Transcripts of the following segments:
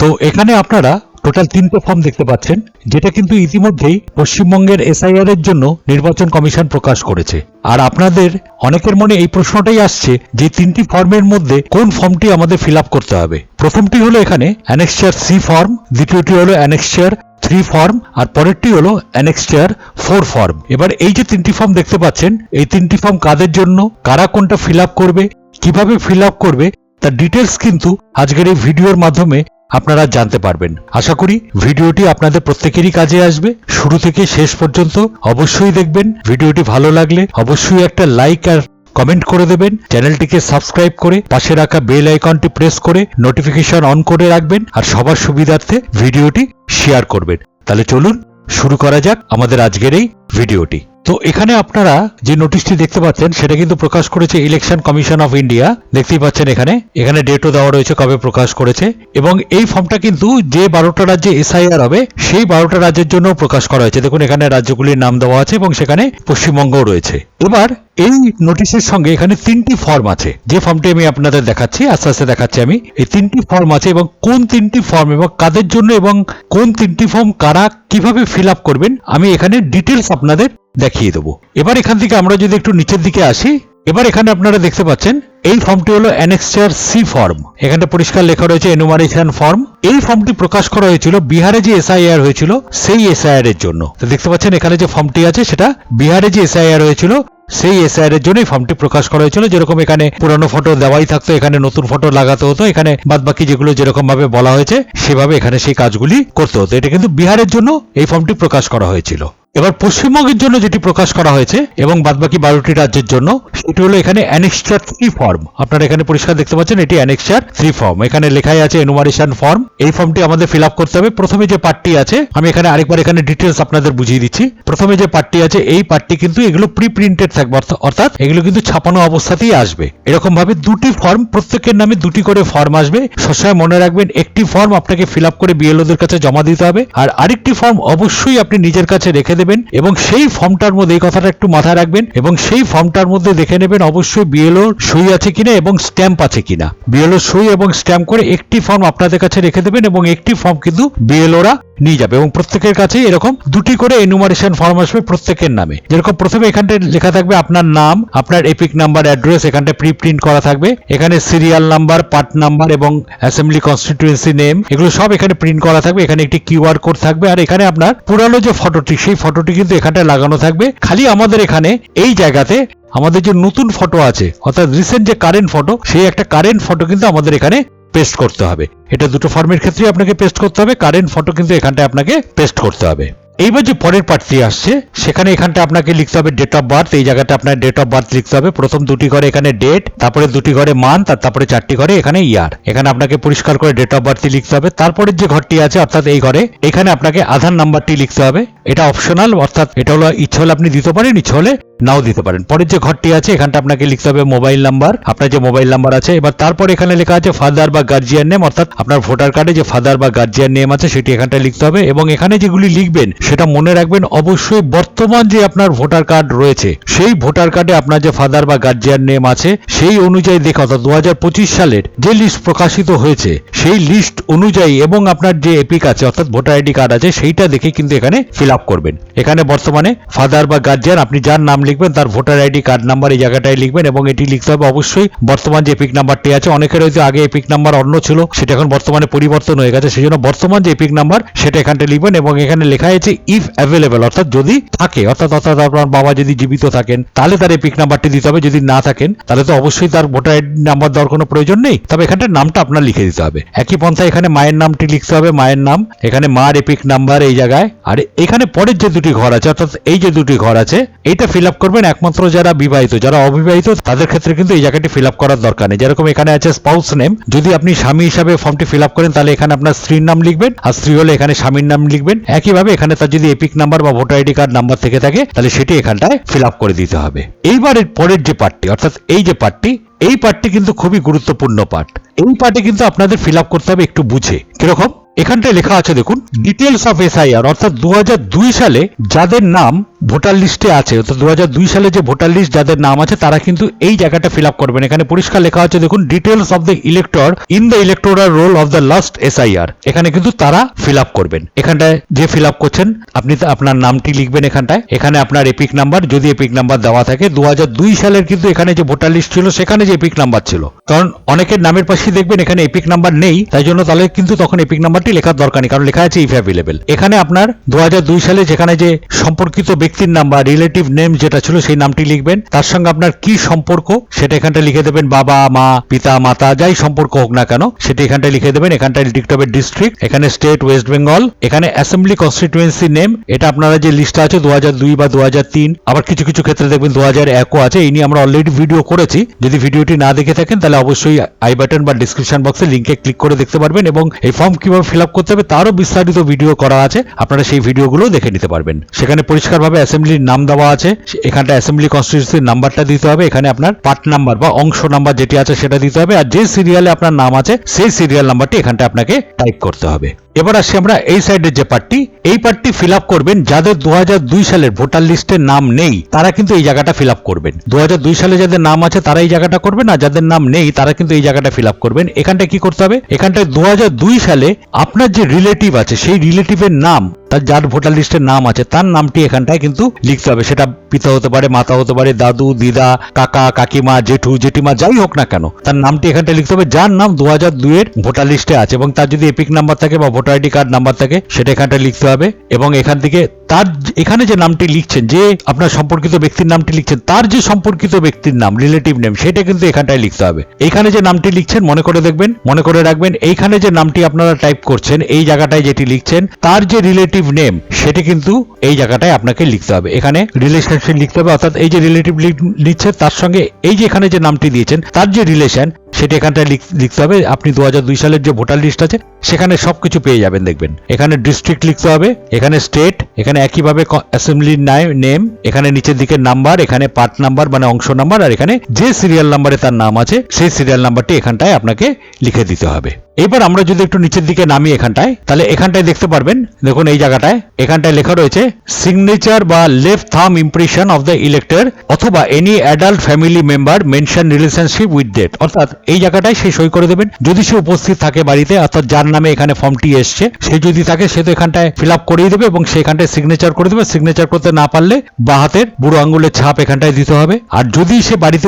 তো এখানে আপনারা টোটাল তিনটে ফর্ম দেখতে পাচ্ছেন, যেটা কিন্তু ইতিমধ্যেই পশ্চিমবঙ্গের এসআইআর এর জন্য নির্বাচন কমিশন প্রকাশ করেছে। আর আপনাদের অনেকের মনে এই প্রশ্নটাই আসছে যে তিনটি ফর্মের মধ্যে কোন ফর্মটি আমাদের ফিল করতে হবে। প্রথমটি হলো এখানে অ্যানেক্সচার সি ফর্ম দ্বিতীয়টি হলো অ্যানেক্সচার থ্রি ফর্ম আর পরেরটি হলো অ্যানেক্সচার ফোর ফর্ম এবার এই যে তিনটি ফর্ম দেখতে পাচ্ছেন, এই তিনটি ফর্ম কাদের জন্য, কারা কোনটা ফিল করবে, কীভাবে ফিল করবে, তার ডিটেলস কিন্তু আজকের এই ভিডিওর মাধ্যমে আপনারা জানতে পারবেন। আশা করি ভিডিওটি আপনাদের প্রত্যেকেরই কাজে আসবে। শুরু থেকে শেষ পর্যন্ত অবশ্যই দেখবেন। ভিডিওটি ভালো লাগলে অবশ্যই একটা লাইক আর কমেন্ট করে দেবেন। চ্যানেলটিকে সাবস্ক্রাইব করে পাশে রাখা বেল আইকনটি প্রেস করে নোটিফিকেশন অন করে রাখবেন আর সবার সুবিধার্থে ভিডিওটি শেয়ার করবেন। তাহলে চলুন, শুরু করা যাক আমাদের আজকের এই ভিডিওটি। তো এখানে আপনারা যে নোটিশটি দেখতে পাচ্ছেন, সেটা কিন্তু প্রকাশ করেছে ইলেকশন কমিশন অফ ইন্ডিয়া দেখতেই পাচ্ছেন এখানে। এখানে ডেটও দেওয়া রয়েছে কবে প্রকাশ করেছে। এবং এই ফর্মটা কিন্তু যে বারোটা রাজ্যে এসআইআর হবে, সেই বারোটা রাজ্যের জন্য প্রকাশ করা হয়েছে। দেখুন, এখানে রাজ্যগুলির নাম দেওয়া আছে এবং সেখানে পশ্চিমবঙ্গও রয়েছে। এবার এই নোটিশের সঙ্গে এখানে তিনটি ফর্ম আছে। যে ফর্মটি আমি আপনাদের দেখাচ্ছি, আস্তে আস্তে দেখাচ্ছি আমি। এই তিনটি ফর্ম আছে এবং কোন তিনটি ফর্ম এবং কাদের জন্য এবং কোন তিনটি ফর্ম কারা কীভাবে ফিল আপ করবেন, আমি এখানে ডিটেলস আপনাদের দেখিয়ে দেবো। এবার এখান থেকে আমরা যদি একটু নিচের দিকে আসি, এবার এখানে আপনারা দেখতে পাচ্ছেন, এই ফর্মটি হলো অ্যানেক্সচার সি ফর্ম এখানে পরিষ্কার লেখা রয়েছে এনুমারেশন ফর্ম এই ফর্মটি প্রকাশ করা হয়েছিল বিহারে যে এসআইআর হয়েছিল, সেই এসআইআর এর জন্য। দেখতে পাচ্ছেন এখানে যে ফর্মটি আছে, সেটা বিহারে যে এসআইআর হয়েছিল, সেই এসআইআর এর জন্য এই ফর্মটি প্রকাশ করা হয়েছিল। যেরকম এখানে পুরনো ফটো দেওয়াই থাকতো, এখানে নতুন ফটো লাগাতে হতো, এখানে বাদবাকি যেগুলো যেরকম ভাবে বলা হয়েছে, সেভাবে এখানে সেই কাজগুলি করতে হতো। এটা কিন্তু বিহারের জন্য এই ফর্মটি প্রকাশ করা হয়েছিল। এবার পশ্চিমবঙ্গের জন্য যেটি প্রকাশ করা হয়েছে এবং বাদবাকি বারোটি রাজ্যের জন্য, সেটি হলো এখানে অ্যানেক্সচার থ্রি ফর্ম আপনারা এখানে পরিষ্কার দেখতে পাচ্ছেন, এটি অ্যানেক্সচার থ্রি ফর্ম এখানে লেখাই আছে এনুমারেশন ফর্ম এই ফর্মটি আমাদের ফিল আপ করতে হবে। প্রথমে যে পার্টটি আছে, আমি এখানে আরেকবার এখানে ডিটেলস আপনাদের বুঝিয়ে দিচ্ছি। প্রথমে যে পার্টটি আছে, এই পার্টটি কিন্তু এগুলো প্রি প্রিন্টেড থাকবে অর্থাৎ এগুলো কিন্তু ছাপানো অবস্থাতেই আসবে। এরকম ভাবে দুটি ফর্ম প্রত্যেকের নামে দুটি করে ফর্ম আসবে। সবসময় মনে রাখবেন, একটি ফর্ম আপনাকে ফিল আপ করে বিএলওদের কাছে জমা দিতে হবে। আর আরেকটি ফর্ম অবশ্যই আপনি নিজের কাছে রেখে দেবেন এবং সেই ফর্মটার মধ্যে এই কথাটা একটু মাথায় রাখবেন এবং সেই ফর্মটার মধ্যে দেখে নেবেন অবশ্যই বিএলও সই আছে কিনা এবং স্ট্যাম্প আছে কিনা। বিএলও সই এবং স্ট্যাম্প করে একটি ফর্ম আপনাদের কাছে রেখে দেবেন এবং একটি ফর্ম কিন্তু বিএলওরা নিয়ে যাবে এবং প্রত্যেকের কাছে এরকম দুটি করে এনুমারেশন ফর্ম আসবে প্রত্যেকের নামে। যেরকম প্রথমে এখানটায় লেখা থাকবে আপনার নাম, আপনার এপিক নাম্বার অ্যাড্রেস এখানটা প্রি প্রিন্ট করা থাকবে। এখানে সিরিয়াল নাম্বার পার্ট নাম্বার এবং অ্যাসেম্বলি কনস্টিটিউয়েন্সি নেম এগুলো সব এখানে প্রিন্ট করা থাকবে। এখানে একটি কিউআর কোড থাকবে আর এখানে আপনার পুরানো যে ফটোটি সেই ফটোটি কিন্তু এখানটায় লাগানো থাকবে। খালি আমাদের এখানে এই জায়গাতে আমাদের যে নতুন ফটো আছে, অর্থাৎ রিসেন্ট যে কারেন্ট ফটো সেই একটা কারেন্ট ফটো কিন্তু আমাদের এখানে পেস্ট করতে হবে। এটা দুটো ফর্মের ক্ষেত্রেই আপনাকে পেস্ট করতে হবে কারেন্ট ফটো কিন্তু এখানটায় আপনাকে পেস্ট করতে হবে। এইবার যে পরের পার্টটি আসছে, সেখানে এখানটা আপনাকে লিখতে হবে ডেট অফ বার্থ এই জায়গাটা আপনার ডেট অফ বার্থ লিখতে হবে। প্রথম দুটি ঘরে এখানে ডেট তারপরে দুটি ঘরে মান্থ আর তারপরে চারটি ঘরে এখানে ইয়ার এখানে আপনাকে পরিষ্কার করে ডেট অফ বার্থটি লিখতে হবে। তারপরের যে ঘরটি আছে, অর্থাৎ এই ঘরে, এখানে আপনাকে আধার নাম্বারটি লিখতে হবে। এটা অপশনাল অর্থাৎ এটা হলো, ইচ্ছে হলে আপনি দিতে পারেন, ইচ্ছে হলে নাও দিতে পারেন। পরের যে ঘরটি আছে, এখানটা আপনাকে লিখতে হবে মোবাইল নাম্বার আপনার যে মোবাইল নাম্বার আছে, এবার তারপর এখানে লেখা আছে ফাদার বা গার্জিয়ান নেম অর্থাৎ আপনার ভোটার কার্ডে যে ফাদার বা গার্জিয়ান নেম আছে, সেটি এখানটা লিখতে হবে। এবং এখানে যেগুলি লিখবেন সেটা মনে রাখবেন, অবশ্যই বর্তমান যে আপনার ভোটার কার্ড রয়েছে, সেই ভোটার কার্ডে আপনার যে ফাদার বা গার্জিয়ান নেম আছে, সেই অনুযায়ী দেখে অর্থাৎ দু পঁচিশ সালের যে লিস্ট প্রকাশিত হয়েছে, সেই লিস্ট অনুযায়ী এবং আপনার যে এপিক আছে, অর্থাৎ ভোটার আইডি কার্ড আছে, সেইটা দেখে কিন্তু এখানে ফিল আপ করবেন। এখানে বর্তমানে ফাদার বা গার্জিয়ান, আপনি যার নাম লিখবেন, তার ভোটার আইডি কার্ড নাম্বার এই জায়গাটায় লিখবেন এবং এটি লিখতে হবে। অবশ্যই বর্তমান যে এপিক নাম্বারটি আছে, অনেকের হয়তো আগে এপিক নাম্বার অন্য ছিল, সেটা এখন বর্তমানে পরিবর্তন হয়ে গেছে, সেই জন্য বর্তমান যে এপিক নাম্বার, সেটা এখানটা লিখবেন এবং এখানে লেখা আছে ইফ অ্যাভেলেবেল অর্থাৎ যদি থাকে, অর্থাৎ অর্থাৎ আপনার বাবা যদি জীবিত থাকেন, তাহলে তার এপিক নাম্বারটি দিতে হবে। যদি না থাকেন, তাহলে তো অবশ্যই তার ভোটার আইডি নাম্বার দেওয়ার কোনো প্রয়োজন নেই। তবে এখানটা নামটা আপনার লিখে দিতে হবে। একই পন্থা এখানে মায়ের নামটি লিখতে হবে, মায়ের নাম। এখানে মার এপিক নাম্বার এই জায়গায়। আর এখানে পরের যে দুটি ঘর আছে, অর্থাৎ এই যে দুটি ঘর আছে, এইটা ফিল আপ করবেন একমাত্র যারা বিবাহিত। যারা অবিবাহিত, তাদের ক্ষেত্রে কিন্তু এই জায়গাটি ফিল আপ করার দরকার নেই। যেরকম এখানে আছে স্পাউস নেম যদি আপনি স্বামী হিসাবে ফর্মটি ফিল আপ করেন, তাহলে এখানে আপনার স্ত্রীর নাম লিখবেন, আর স্ত্রী হলে এখানে স্বামীর নাম লিখবেন। একইভাবে এখানে তার যদি এপিক নাম্বার বা ভোটার আইডি কার্ড নাম্বার থেকে থাকে, তাহলে সেটি এখানটায় ফিল আপ করে দিতে হবে। এইবারের পরের যে পার্টটি অর্থাৎ এই যে পার্টটি এই পার্টটি কিন্তু খুবই গুরুত্বপূর্ণ পার্ট এই পার্টে কিন্তু আপনাদের ফিল আপ করতে হবে একটু বুঝে। কীরকম? এখানটায় লেখা আছে দেখুন ডিটেলস অফ এসআইআর অর্থাৎ দু হাজার দুই সালে যাদের নাম ভোটার লিস্টে আছে তো দু দুই সালে যে ভোটার লিস্ট যাদের নাম আছে, তারা কিন্তু এই জায়গাটা ফিল আপ করবেন। এখানে পরিষ্কার লেখা আছে, দেখুন details of the elector in the electoral roll of the last SIR এখানে কিন্তু তারা ফিল আপ করবেন। এখানটায় যে ফিল আপ করছেন, আপনি আপনার নামটি লিখবেন এখানটায়। এখানে আপনার এপিক নাম্বার যদি এপিক নাম্বার দেওয়া থাকে, দুহাজার দুই সালের কিন্তু এখানে যে ভোটার লিস্ট ছিল, সেখানে যে এপিক নাম্বার ছিল। কারণ অনেকের নামের পাশে দেখবেন এখানে এপিক নাম্বার নেই, তাই জন্য তাহলে কিন্তু তখন এপিক নাম্বারটি লেখার দরকার নেই, কারণ লেখা আছে ইফ অ্যাভেলেবেল এখানে আপনার দু হাজার দুই সালে যেখানে যে সম্পর্কিত ব্যক্তির নাম বা রিলেটিভ নেম যেটা ছিল সেই নামটি লিখবেন। তার সঙ্গে আপনার কি সম্পর্ক সেটা এখানটা লিখে দেবেন। বাবা, মা, পিতা, মাতা, যাই সম্পর্ক হোক না কেন, সেটা এখানটা লিখে দেবেন। এখানটায় লিখতে হবে ডিস্ট্রিক্ট এখানে স্টেট ওয়েস্ট বেঙ্গল এখানে অ্যাসেম্বলি কনস্টিটুয়েন্সি নেম এটা আপনারা যে লিস্ট আছে দু হাজার দুই বা দুহাজার তিন, আবার কিছু কিছু ক্ষেত্রে দেখবেন দু হাজার একও আছে, এই নিয়ে আমরা অলরেডি ভিডিও করেছি। যদি ভিডিওটি না দেখে থাকেন, তাহলে অবশ্যই আই বাটন বা ডিসক্রিপশন বক্সে লিঙ্কে ক্লিক করে দেখতে পারবেন এবং এই ফর্ম কীভাবে ফিল আপ করতে হবে, তারও বিস্তারিত ভিডিও করা আছে। আপনারা সেই ভিডিওগুলো দেখে নিতে পারবেন। সেখানে পরিষ্কারভাবে অ্যাসেম্বলির নাম দেওয়া আছে। এখানটা অ্যাসেম্বলি কনস্টিটিউন্সির নাম্বারটা দিতে হবে। এখানে আপনার পার্ট নাম্বার বা অংশ নাম্বার যেটি আছে সেটা দিতে হবে। আর যে সিরিয়ালে আপনার নাম আছে, সেই সিরিয়াল নাম্বারটি এখানটা আপনাকে টাইপ করতে হবে। এবার আসি আমরা এই সাইডের যে পার্টটি এই পার্টটি ফিল আপ করবেন যাদের দু সালের ভোটার লিস্টে নাম নেই, তারা কিন্তু এই জায়গাটা ফিল আপ করবেন। দু হাজার দুই সালে যাদের নাম আছে, তারা এই জায়গাটা করবেন। আর যাদের নাম নেই, তারা কিন্তু এই জায়গাটা ফিল আপ করবেন। এখানটায় কি করতে হবে? এখানটায় দু হাজার দুই সালে আপনার যে রিলেটিভ আছে, সেই রিলেটিভের নাম তার যার ভোটার লিস্টের নাম আছে, তার নামটি এখানটায় কিন্তু লিখতে হবে। সেটা পিতা হতে পারে, মাতা হতে পারে, দাদু, দিদা, কাকা, কাকিমা, জেঠু, জেঠিমা, যাই হোক না কেন, তার নামটি এখানটায় লিখতে হবে। যার নাম দু হাজার দুইয়ের ভোটার লিস্টে আছে এবং তার যদি এপিক নাম্বার থাকে বা ভোটার আইডি কার্ড নাম্বার থাকে, সেটা এখানটায় লিখতে হবে এবং এখান থেকে তার এখানে যে নামটি লিখছেন, যে আপনার সম্পর্কিত ব্যক্তির নামটি লিখছেন, তার যে সম্পর্কিত ব্যক্তির নাম রিলেটিভ নেম সেটা কিন্তু এখানটায় লিখতে হবে। এইখানে যে নামটি লিখছেন, মনে করে দেখবেন, মনে করে রাখবেন, এইখানে যে নামটি আপনারা টাইপ করছেন, এই জায়গাটায় যেটি লিখছেন, তার যে রিলেটিভ নেম সেটা কিন্তু এই জায়গাটায় আপনাকে লিখতে হবে। এখানে রিলেশনশিপ লিখতে হবে, অর্থাৎ এই যে রিলেটিভ নিচ্ছে, তার সঙ্গে এই যে এখানে যে নামটি দিয়েছেন, তার যে রিলেশন সেটা এখানটায় লিখ- লিখতে হবে। আপনি দু হাজার দুই সালের যে ভোটার লিস্ট আছে, সেখানে সব কিছু পেয়ে যাবেন দেখবেন। এখানে ডিস্ট্রিক্ট লিখতে হবে, এখানে স্টেট, এখানে একইভাবে অ্যাসেম্বলির নেম, এখানে নিচের দিকে নাম্বার, এখানে পার্ট নাম্বার মানে অংশ নাম্বার, আর এখানে যে সিরিয়াল নাম্বারে তার নাম আছে, সেই সিরিয়াল নাম্বারটি এখানটায় আপনাকে লিখে দিতে হবে। এবার আমরা যদি একটু নিচের দিকে নামি এখানটায়, তাহলে এখানটায় দেখতে পারবেন, দেখুন এই জায়গাটায়, এখানটায় লেখা রয়েছে সিগনেচার বা left thumb impression of the elector অথবা any adult family member mention relationship with date অর্থাৎ এই জায়গাটায় সে সই করে দেবেন। যদি সে উপস্থিত থাকে বাড়িতে, অর্থাৎ যার নামে এখানে ফর্মটি এসছে, সে যদি থাকে, সে তো এখানটায় ফিল আপ করিয়ে দেবে এবং সেখানটায় সিগনেচার করে দেবে। সিগনেচার করতে না পারলে বা হাতের বুড়ো আঙ্গুলের ছাপ এখানটায় দিতে হবে। আর যদি সে বাড়িতে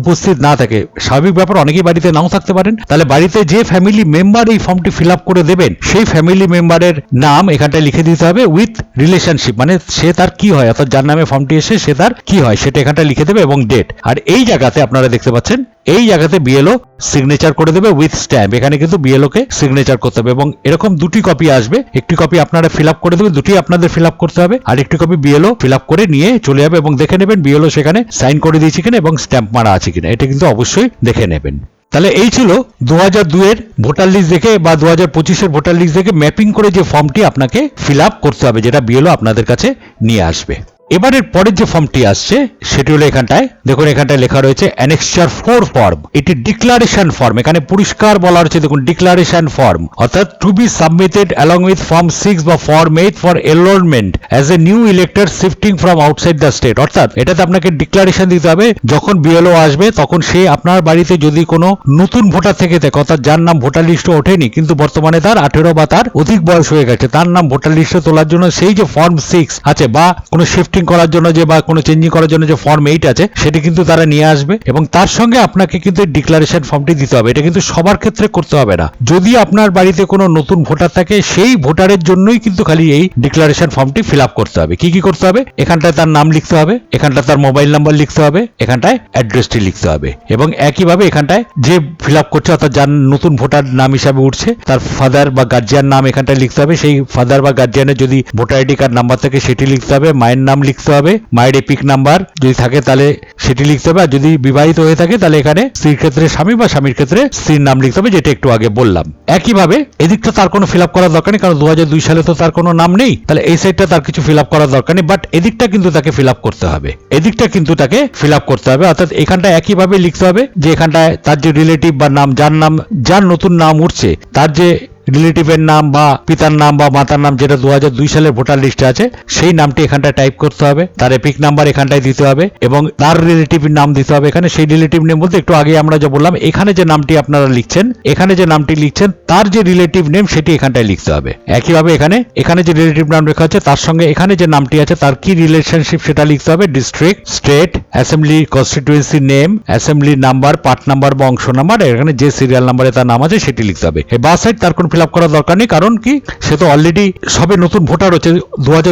উপস্থিত না থাকে, স্বাভাবিক ব্যাপার, অনেকেই বাড়িতে নাও থাকতে পারেন। তাহলে বাড়িতে যে ফ্যামিলি মেম্বার এই ফর্মটি ফিল আপ করে দেবেন। সেই ফ্যামিলি মেম্বারের নাম এখানটায় লিখে দিতে হবে উইথ রিলেশনশিপ মানে সে তার কি হয়? অর্থাৎ যার নামে ফর্মটি এসে সে তার কি হয়? সেটা এখানটায় লিখে দেবে এবং ডেট আর এই জায়গাতে আপনারা দেখতে পাচ্ছেন এই জায়গাতে বিএলও সিগনেচার করে দেবে উইথ স্ট্যাম্প এখানে কিন্তু বিএলও কে সিগনেচার করতে হবে এবং এরকম দুটি কপি আসবে। একটি কপি আপনারা ফিল আপ করে দেবেন, দুটি আপনাদের ফিল আপ করতে হবে। আর একটি কপি বিএলও ফিল আপ করে নিয়ে চলে যাবে এবং দেখে নেবেন বিএলও সেখানে সাইন করে দিয়েছে কিনা এবং স্ট্যাম্প মারা আছে কিনা। এটা কিন্তু অবশ্যই দেখে নেবেন। তাহলে এই ছিল দু হাজার দুয়ের ভোটার লিস্ট দেখে বা দু হাজার পঁচিশের ভোটার লিস্ট দেখে ম্যাপিং করে যে ফর্মটি আপনাকে ফিল আপ করতে হবে, যেটা বিএলও আপনাদের কাছে নিয়ে আসবে। এবারের পরের যে ফর্মটি আসছে, সেটি হলো এখানটায়। দেখুন, এখানটায় লেখা রয়েছে অ্যানেক্সচার ফোর ফর্ম এটি ডিক্লারেশন ফর্ম এখানে পরিষ্কার বলা হচ্ছে, দেখুন ডিক্লারেশন ফর্ম অর্থাৎ to be submitted along with form six বা form eight for enrolment as a new elector shifting from outside the state অর্থাৎ এটাতে আপনাকে ডিক্লারেশন দিতে হবে, যখন বিএলও আসবে, তখন সে আপনার বাড়িতে যদি কোনো নতুন ভোটার থেকে থাকে, অর্থাৎ যার নাম ভোটার লিস্টে ওঠেনি, কিন্তু বর্তমানে তার আঠেরো বা তার অধিক বয়স হয়ে গেছে, তার নাম ভোটার লিস্টে তোলার জন্য সেই যে ফর্ম সিক্স আছে বা কোনো শিফটিং করার জন্য যে বা কোনো চেঞ্জিং করার জন্য যে ফর্ম এইট আছে, সেটি কিন্তু তারা নিয়ে আসবে এবং তার সঙ্গে আপনাকে কিন্তু ডিক্লারেশন ফর্মটি দিতে হবে। এটা কিন্তু সবার ক্ষেত্রে করতে হবে না। যদি আপনার বাড়িতে কোনো নতুন ভোটার থাকে, সেই ভোটারের জন্যই কিন্তু খালি এই ডিক্লারেশন ফর্মটি ফিল আপ করতে হবে। কি কি করতে হবে? এখানটায় তার নাম লিখতে হবে, এখানটায় তার মোবাইল নাম্বার লিখতে হবে, এখানটায় অ্যাড্রেসটি লিখতে হবে এবং একইভাবে এখানটায় যে ফিল আপ করছে, অর্থাৎ যার নতুন ভোটার নাম হিসাবে উঠছে, তার ফাদার বা গার্জিয়ান নাম এখানটায় লিখতে হবে। সেই ফাদার বা গার্জিয়ানের যদি ভোটার আইডি কার্ড নাম্বার থাকে, সেটি লিখতে হবে। মায়ের নাম লিখতে হবে মায়ের এপিক নাম্বার যদি থাকে তাহলে সেটি লিখতে হবে, আর যদি বিবাহিত হয়ে থাকে তাহলে এখানে স্ত্রীর ক্ষেত্রে স্বামী বা স্বামীর ক্ষেত্রে স্ত্রীর নাম লিখতে হবে, যেটা একটু আগে বললাম। একইভাবে এদিকটা তার কোনো ফিল আপ করার দরকার নেই, কারণ দুহাজার দুই সালে তো তার কোনো নাম নেই, তাহলে এই সাইডটা তার কিছু ফিল আপ করার দরকার নেই বাট এদিকটা কিন্তু তাকে ফিল আপ করতে হবে। এদিকটা কিন্তু তাকে ফিল আপ করতে হবে, অর্থাৎ এখানটা একইভাবে লিখতে হবে যে এখানটায় তার যে রিলেটিভ বা নাম, যার নাম, যার নতুন নাম উঠছে, তার যে রিলেটিভের নাম বা পিতার নাম বা মাতার নাম যেটা দু দুই সালের ভোটার লিস্টে আছে, সেই নামটি এখানটায় টাইপ করতে হবে। তার এপিক নাম্বার এখানটায় দিতে হবে এবং তার রিলেটিভ নাম দিতে হবে এখানে। সেই রিলেটিভ নেম বলতে একটু আগে আমরা যা বললাম, এখানে যে নামটি আপনারা লিখছেন, এখানে যে নামটি লিখছেন, তার যে রিলেটিভ নেম সেটি এখানটায় লিখতে হবে। একইভাবে এখানে এখানে যে রিলেটিভ নাম লেখা আছে, তার সঙ্গে এখানে যে নামটি আছে, তার কি রিলেশনশিপ সেটা লিখতে হবে। District, state, assembly, constituency name, assembly number, part number বা অংশ নাম্বার, এখানে যে সিরিয়াল নাম্বারে তার নাম আছে সেটি লিখতে হবে। এই বা সাইড তার কোনো ফিল আপ করার দরকার নেই। কারণ কি? সে তো অলরেডি সবে নতুন ভোটার হচ্ছে।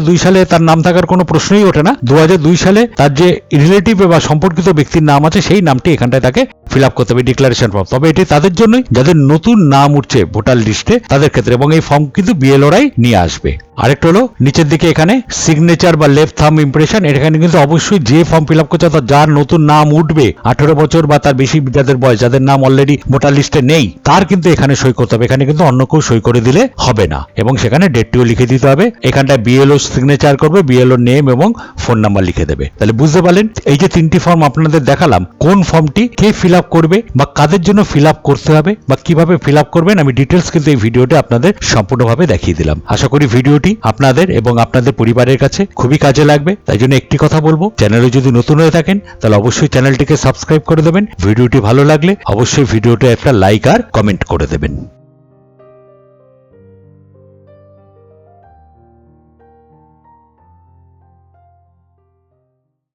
দু সালে তার নাম থাকার কোনো প্রশ্নই ওঠে না। দু হাজার দুই সালে তার যে রিলেটিভ বা সম্পর্কিত ব্যক্তির নাম আছে, সেই নামটি এখানটায় তাকে ফিল আপ করতে হবে ডিক্লারেশন ফর্ম তবে এটি তাদের জন্যই। যাদের নতুন নাম উঠছে ভোটার লিস্টে তাদের ক্ষেত্রে। এবং এই ফর্ম কিন্তু বিএলওরাই নিয়ে আসবে। আরেকটা হলো নিচের দিকে এখানে সিগনেচার বা লেফট থাম ইমপ্রেশন এখানে কিন্তু অবশ্যই যে ফর্ম ফিল আপ করছে অর্থাৎ যার নতুন নাম উঠবে, আঠেরো বছর বা তার বেশি যাদের বয়স, যাদের নাম অলরেডি ভোটার লিস্টে নেই, তার কিন্তু এখানে সই করতে হবে। এখানে কিন্তু অন্য কেউ সই করে দিলে হবে না। এবং সেখানে ডেটটিও লিখে দিতে হবে। এখানটায় বিএলও সিগনেচার করবে বিএলও নেম এবং ফোন নাম্বার লিখে দেবে। তাহলে বুঝতে পারলেন? এই যে তিনটি ফর্ম আপনাদের দেখালাম, কোন ফর্মটি কে ফিল আপ করবে বা কাদের জন্য ফিল আপ করতে হবে বা কীভাবে ফিল আপ করবেন, আমি ডিটেলস কিন্তু এই ভিডিওতে আপনাদের সম্পূর্ণভাবে দেখিয়ে দিলাম। আশা করি ভিডিওটি আপনাদের এবং আপনাদের পরিবারের কাছে খুবই কাজে লাগবে। তাই জন্য একটি কথা বলব, চ্যানেলে যদি নতুন হয়ে থাকেন, তাহলে অবশ্যই চ্যানেলটিকে সাবস্ক্রাইব করে দেবেন। ভিডিওটি ভালো লাগলে অবশ্যই ভিডিওটা একটা লাইক আর কমেন্ট করে দেবেন।